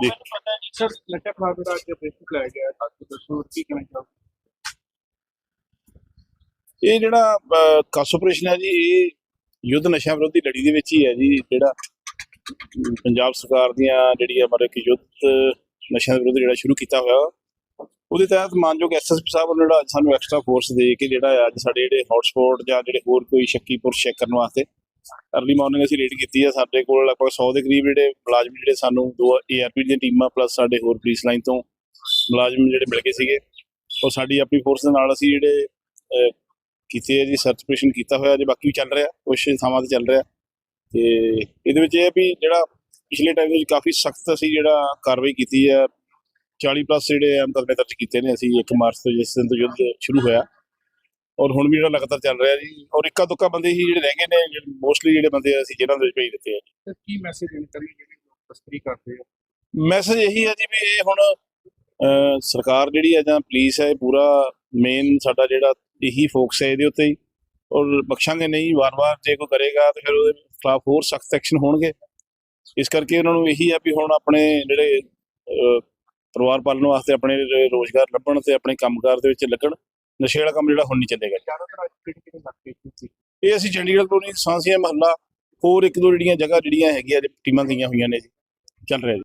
ਜੀ ਸਰ ਨਸ਼ਾ ਖਿਲਾਫ ਦਾ ਅੱਜ ਬੇਸਿਕ ਲਾਇਆ ਗਿਆ ਤਾਂ ਦੱਸੋ ਕੀ ਕਹਿਣਾ ਚਾਹੋਗੇ ਇਹ ਜਿਹੜਾ ਅਹ, ਆਪਰੇਸ਼ਨ ਹੈ ਜੀ ਇਹ ਯੁੱਧ ਨਸ਼ਾ ਵਿਰੋਧੀ ਲੜੀ ਦੇ ਵਿੱਚ ਹੀ ਹੈ ਜੀ ਜਿਹੜਾ ਪੰਜਾਬ ਸਰਕਾਰ ਦੀਆਂ ਜਿਹੜੀਆਂ ਮਤਲਬ ਕਿ ਯੁੱਧ ਨਸ਼ਾ ਵਿਰੋਧ ਜਿਹੜਾ ਸ਼ੁਰੂ ਕੀਤਾ ਹੋਇਆ ਉਹਦੇ ਤਹਿਤ ਮਾਨਯੋਗ ਐਸਐਸਪੀ ਸਾਹਿਬ ਨੇ ਜਿਹੜਾ ਅੱਜ ਸਾਨੂੰ ਐਕਸਟਰਾ ਫੋਰਸ ਦੇ ਕੇ ਜਿਹੜਾ ਅੱਜ ਸਾਡੇ ਜਿਹੜੇ ਹੌਟਸਪੌਟ ਜਾਂ ਜਿਹੜੇ ਹੋਰ ਕੋਈ ਸ਼ੱਕੀ ਪੁਰਸ਼ ਚੈੱਕ ਕਰਨ ਵਾਸਤੇ ਅਰਲੀ ਮਾਰਨਿੰਗ ਅਸੀਂ ਰੇਡ ਕੀਤੀ ਹੈ ਸਾਡੇ ਕੋਲ ਲਗਭਗ 100 ਦੇ ਕਰੀਬ ਜਿਹੜੇ ਮੁਲਾਜ਼ਮ ਜਿਹੜੇ ਸਾਨੂੰ ਦੋ ਏਆਰਪੀ ਦੀਆਂ ਟੀਮਾਂ ਪਲੱਸ ਸਾਡੇ ਹੋਰ ਪੁਲਿਸ ਲਾਈਨ ਤੋਂ ਮੁਲਾਜ਼ਮ ਜਿਹੜੇ ਮਿਲ ਗਏ ਸੀਗੇ। ਉਹ ਸਾਡੀ ਆਪਣੀ ਫੋਰਸ ਦੇ ਨਾਲ ਅਸੀਂ ਜਿਹੜੇ ਕੀਤੇ ਹੈ ਜੀ ਸਰਚ ਆਪਰੇਸ਼ਨ ਕੀਤਾ ਹੋਇਆ ਜੇ ਬਾਕੀ ਵੀ ਚੱਲ ਰਿਹਾ, ਕੁਛ ਥਾਵਾਂ ਤੇ ਚੱਲ ਰਿਹਾ। ਤੇ ਇਹਦੇ ਵਿੱਚ ਇਹ ਹੈ ਵੀ ਜਿਹੜਾ ਪਿਛਲੇ ਟਾਈਮ ਵਿੱਚ ਕਾਫੀ ਸਖਤ ਅਸੀਂ ਜਿਹੜਾ ਕਾਰਵਾਈ ਕੀਤੀ ਹੈ 40 ਪਲੱਸ ਜਿਹੜੇ ਮੁਕੱਦਮੇ ਦਰਜ ਕੀਤੇ ਨੇ ਅਸੀਂ 1 ਮਾਰਚ ਤੋਂ ਜਿਸ ਦਿਨ ਤੋਂ ਯੁੱਧ ਸ਼ੁਰੂ ਹੋਇਆ। ਔਰ ਹੁਣ ਵੀ ਜਿਹੜਾ ਲਗਾਤਾਰ ਚੱਲ ਰਿਹਾ ਜੀ ਔਰ ਇੱਕਾ ਦੁੱਕਾ ਬੰਦੇ ਹੀ ਜਿਹੜੇ ਰਹਿ ਗਏ ਨੇ ਮੋਸਟਲੀ ਜਿਹੜੇ ਬੰਦੇ ਆ ਅਸੀਂ ਜੇਲ੍ਹਾਂ ਦੇ ਵਿੱਚ ਭੇਜ ਦਿੱਤੇ ਆ ਕੀ ਮੈਸੇਜ ਦੇਣਾ ਚਾਹੁੰਦੇ ਜਿਹੜੇ ਤਸਕਰੀ ਕਰਦੇ ਆ? ਮੈਸੇਜ ਇਹੀ ਹੈ ਜੀ ਵੀ ਇਹ ਹੁਣ ਸਰਕਾਰ ਜਿਹੜੀ ਹੈ ਜਾਂ ਪੁਲਿਸ ਹੈ ਪੂਰਾ ਮੇਨ ਸਾਡਾ ਜਿਹੜਾ ਇਹੀ ਫੋਕਸ ਹੈ ਇਹਦੇ ਉੱਤੇ ਹੀ। ਔਰ ਬਖਸ਼ਾਂਗੇ ਨਹੀਂ ਵਾਰ-ਵਾਰ ਜੇ ਕੋਈ ਕਰੇਗਾ ਤੇ ਫਿਰ ਉਹਦੇ ਖਿਲਾਫ ਹੋਰ ਸਖਤ ਐਕਸ਼ਨ ਹੋਣਗੇ। ਇਸ ਕਰਕੇ ਉਹਨਾਂ ਨੂੰ ਇਹੀ ਹੈ ਵੀ ਹੁਣ ਆਪਣੇ ਜਿਹੜੇ ਪਰਿਵਾਰ ਪਾਲਣ ਵਾਸਤੇ ਆਪਣੇ ਰੋਜ਼ਗਾਰ ਲੱਭਣ ਤੇ ਆਪਣੇ ਕੰਮਕਾਰ ਦੇ ਵਿੱਚ ਲੱਗਣ। ਨਸ਼ੇ ਵਾਲਾ ਕੰਮ ਜਿਹੜਾ ਹੁਣ ਨਹੀਂ ਚੱਲੇਗਾ। ਜ਼ਿਆਦਾਤਰ ਅੱਜ ਕਿਹੜੇ ਕਿਹੜੇ ਇਲਾਕੇ ਚ ਇਹ ਅਸੀਂ ਚੰਡੀਗੜ੍ਹ ਕਲੋਨੀ ਸਾਂਸੀਆ ਮਹੱਲਾ ਹੋਰ ਇੱਕ ਦੋ ਜਿਹੜੀਆਂ ਜਗ੍ਹਾ ਜਿਹੜੀਆਂ ਹੈਗੀਆਂ ਟੀਮਾਂ ਗਈਆਂ ਹੋਈਆਂ ਨੇ ਜੀ ਚੱਲ ਰਿਹਾ ਜੀ।